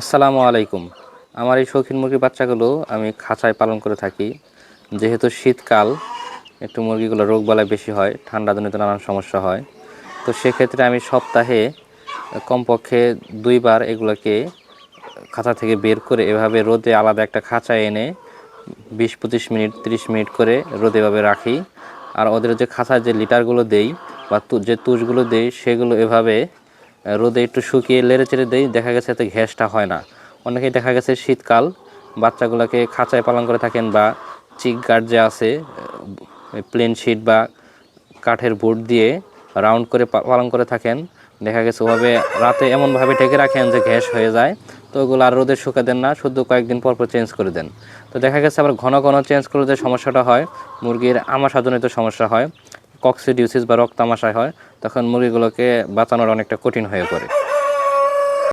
আসসালামু আলাইকুম। আমার এই শৌখিন মুরগির বাচ্চাগুলো আমি খাঁচায় পালন করে থাকি। যেহেতু শীতকাল, একটু মুরগিগুলো রোগবালাই বেশি হয়, ঠান্ডা ঠান্ডাজনিত নানান সমস্যা হয়। তো সেক্ষেত্রে আমি সপ্তাহে কমপক্ষে দুইবার এগুলোকে খাঁচা থেকে বের করে এভাবে রোদে আলাদা একটা খাঁচায় এনে বিশ, পঁচিশ মিনিট, তিরিশ মিনিট করে রোদে এভাবে রাখি। আর ওদের যে খাঁচার যে লিটারগুলো দেই বা যে তুষগুলো দেই, সেগুলো এভাবে রোদে একটু শুকিয়ে লেড়ে চেড়ে দেই, দেখা গেছে এতে ঘ্যাসটা হয় না। অনেকেই দেখা গেছে শীতকাল, বাচ্চাগুলোকে খাঁচায় পালন করে থাকেন বা চিক গার্ড যে আছে প্লেন শিট বা কাঠের বোর্ড দিয়ে রাউন্ড করে পালন করে থাকেন। দেখা গেছে ওভাবে রাতে এমনভাবে ঢেকে রাখেন যে গ্যাস হয়ে যায়, তো ওগুলো আর রোদে শুকা দেন না শুধু কয়েকদিন পর পর চেঞ্জ করে দেন। তো দেখা গেছে আবার ঘন ঘন চেঞ্জ করলে যে সমস্যাটা হয়, মুরগির আমাশাজনিত সমস্যা হয়। কক্সিডিউসিস বা রক্তামাশায় হয় তখন মুরগিগুলোকে বাঁচানোর অনেকটা কঠিন হয়ে পড়ে।